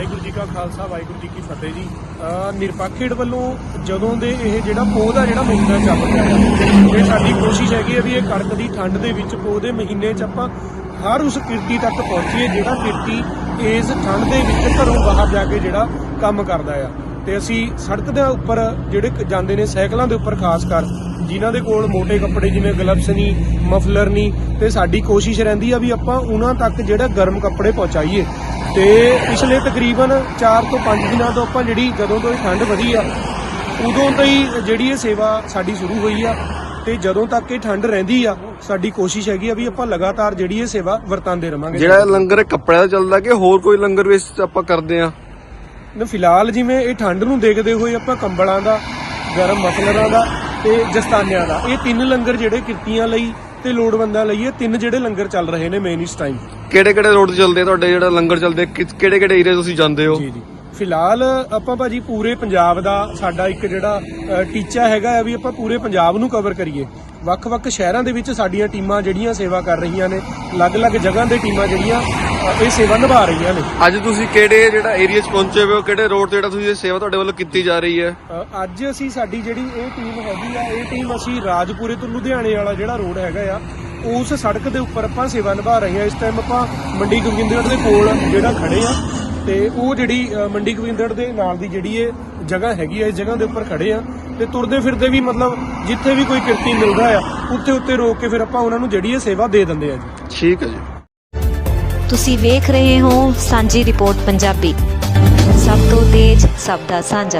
ਵਾਹਿਗੁਰੂ ਜੀ ਕਾ ਖਾਲਸਾ, ਵਾਹਿਗੁਰੂ ਜੀ ਕੀ ਫਤਿਹ ਜੀ। ਅਹ ਨਿਰਪੱਖੇੜ ਵੱਲੋਂ ਜਦੋਂ ਦੇ ਇਹ ਜਿਹੜਾ ਪੋਹ ਦਾ ਜਿਹੜਾ ਮਹੀਨਾ ਚੱਲ ਰਿਹਾ ਹੈ ਇਹ ਸਾਡੀ ਕੋਸ਼ਿਸ਼ ਹੈਗੀ ਹੈ ਵੀ ਇਹ ਕਣਕ ਦੀ ਠੰਡ ਦੇ ਵਿੱਚ, ਪੋਹ ਦੇ ਮਹੀਨੇ 'ਚ ਆਪਾਂ ਹਰ ਉਸ ਕਿਰਤੀ ਤੱਕ ਪਹੁੰਚੀਏ ਜਿਹੜਾ ਕਿਰਤੀ ਇਸ ਠੰਡ ਦੇ ਵਿੱਚ ਘਰੋਂ ਬਾਹਰ ਜਾ ਕੇ ਜਿਹੜਾ ਕੰਮ ਕਰਦਾ ਆ। ਤੇ ਅਸੀਂ ਸੜਕ ਦੇ ਉੱਪਰ ਜਿਹੜੇ ਕ- ਜਾਂਦੇ ਨੇ ਸਾਈਕਲਾਂ ਦੇ ਉੱਪਰ ਖਾਸ ਕਰ, ਜਿਨ੍ਹਾਂ ਦੇ ਕੋਲ ਮੋٹے ਕੱਪੜੇ ਜਿਵੇਂ ਗਲਵਸ ਨਹੀਂ ਮਫਲਰ ਨਹੀਂ ਤੇ ਸਾਡੀ ਕੋਸ਼ਿਸ਼ ਰਹਿੰਦੀ ਆ ਵੀ ਆਪਾਂ ਉਹਨਾਂ ਤੱਕ ਜਿਹੜਾ ਗਰਮ ਕੱਪੜੇ ਪਹੁੰਚਾਈਏ। ਤੇ ਪਿਛਲੇ ਤਕਰੀਬਨ 4 ਤੋਂ 5 ਦਿਨਾਂ ਤੋਂ ਆਪਾਂ ਜਿਹੜੀ ਜਦੋਂ ਤੋਂ ਇਹ ਠੰਡ ਵਧੀ ਆ ਉਦੋਂ ਤੋਂ ਹੀ ਜਿਹੜੀ ਇਹ ਸੇਵਾ ਸਾਡੀ ਸ਼ੁਰੂ ਹੋਈ ਆ ਤੇ ਜਦੋਂ ਤੱਕ ਇਹ ਠੰਡ ਰਹਿੰਦੀ ਆ ਸਾਡੀ ਕੋਸ਼ਿਸ਼ ਹੈਗੀ ਆ ਵੀ ਆਪਾਂ ਲਗਾਤਾਰ ਜਿਹੜੀ ਇਹ ਸੇਵਾ ਵਰਤਾਂਦੇ ਰਵਾਂਗੇ। ਜਿਹੜਾ ਲੰਗਰ ਕੱਪੜਿਆਂ ਦਾ ਚੱਲਦਾ ਕਿ ਹੋਰ ਕੋਈ ਲੰਗਰ ਵੀ ਆਪਾਂ ਕਰਦੇ ਆ ਨਾ ਫਿਲਹਾਲ ਜਿਵੇਂ ਇਹ ਠੰਡ ਨੂੰ ਦੇਖਦੇ ਹੋਏ ਆਪਾਂ ਕੰਬਲਾਂ ਦਾ ਗਰਮ ਮਫਲਰਾਂ ਦਾ ਤੇ ਜਸਤਾਨਿਆਂ ਦਾ ਇਹ ਤਿੰਨ ਲੰਗਰ ਜਿਹੜੇ ਕਿਰਤੀਆਂ ਲਈ ਤੇ ਲੋੜਵੰਦਾਂ ਲਈ ਇਹ ਤਿੰਨ ਜਿਹੜੇ ਲੰਗਰ ਚੱਲ ਰਹੇ ਨੇ ਮੇਨ ਇਸ ਟਾਈਮ ਕਿਹੜੇ ਕਿਹੜੇ ਰੋਡ ਤੇ ਚੱਲਦੇ ਆ ਤੁਹਾਡੇ ਜਿਹੜਾ ਲੰਗਰ ਚੱਲਦੇ ਕਿਹੜੇ ਕਿਹੜੇ ਏਰੀਆ ਤੁਸੀਂ ਜਾਂਦੇ ਹੋ? ਜੀ ਜੀ। ਫਿਲਹਾਲ ਆਪਾਂ ਭਾਜੀ ਪੂਰੇ ਪੰਜਾਬ ਦਾ ਸਾਡਾ ਇੱਕ ਜਿਹੜਾ ਅ, ਟੀਚਾ ਹੈਗਾ ਆ ਵੀ ਆਪਾਂ ਪੂਰੇ ਪੰਜਾਬ ਨੂੰ ਕਵਰ ਕਰੀਏ। ਵੱਖ-ਵੱਖ ਸ਼ਹਿਰਾਂ ਦੇ ਵਿੱਚ ਸਾਡੀਆਂ ਟੀਮਾਂ ਜਿਹੜੀਆਂ ਸੇਵਾ ਕਰ ਰਹੀਆਂ ਨੇ ਅਲੱਗ-ਅਲੱਗ ਜਗ੍ਹਾ ਦੇ ਟੀਮਾਂ ਜਿਹੜੀਆਂ ਅ, ਇਹ ਸੇਵਾ ਨਿਭਾ ਰਹੀਆਂ ਨੇ। ਅੱਜ ਤੁਸੀਂ ਕਿਹੜੇ ਜਿਹੜਾ ਏਰੀਆ 'ਚ ਪਹੁੰਚੇ ਹੋਏ ਹੋ? ਕਿਹੜੇ ਰੋਡ ਤੇ ਜਿਹੜਾ ਤੁਸੀਂ ਇਹ ਸੇਵਾ ਤੁਹਾਡੇ ਵੱਲੋਂ ਕੀਤੀ ਜਾ ਰਹੀ ਹੈ? ਅ, ਅੱਜ ਅਸੀਂ ਸਾਡੀ ਜਿਹੜੀ ਇਹ ਟੀਮ ਹੈਗੀ ਆ ਇਹ ਟੀਮ ਅਸੀਂ ਰਾਜਪੁਰੇ ਤੋਂ ਲੁਧਿਆਣੇ ਵਾਲਾ ਜਿਹੜਾ ਰੋਡ ਹੈਗਾ ਆ ਉਸ ਸੜਕ ਦੇ ਉੱਪਰ ਆਪਾਂ ਸੇਵਾ ਨਿਭਾ ਰਹੇ ਹਾਂ। ਇਸ ਟਾਈਮ ਆਪਾਂ ਮੰਡੀ ਗੋਬਿੰਦਗੜ੍ਹ ਦੇ ਕੋਲ ਜਿਹੜਾ ਖੜੇ ਆ ਤੇ ਉਹ ਜਿਹੜੀ ਮੰਡੀ ਗੋਬਿੰਦਗੜ੍ਹ ਦੇ ਨਾਲ ਦੀ ਜਿਹੜੀ ਇਹ ਜਗ੍ਹਾ ਹੈਗੀ ਆ ਇਸ ਜਗ੍ਹਾ ਦੇ ਉੱਪਰ ਖੜੇ ਆ ਤੇ ਤੁਰਦੇ ਫਿਰਦੇ ਵੀ ਮਤਲਬ ਜਿੱਥੇ ਵੀ ਕੋਈ ਕਿਰਤੀ ਮਿਲਦਾ ਆ ਉੱਥੇ ਉੱਤੇ ਰੋਕ ਕੇ ਫਿਰ ਆਪਾਂ ਉਹਨਾਂ ਨੂੰ ਜਿਹੜੀ ਇਹ ਸੇਵਾ ਦੇ ਦਿੰਦੇ ਆ ਜੀ। ਠੀਕ ਹੈ ਜੀ। ਤੁਸੀਂ ਵੇਖ ਰਹੇ ਹੋ ਸਾਂਝੀ ਰਿਪੋਰਟ ਪੰਜਾਬੀ। ਸਭ ਤੋਂ ਤੇਜ਼ ਸਭ ਦਾ ਸਾਂਝਾ।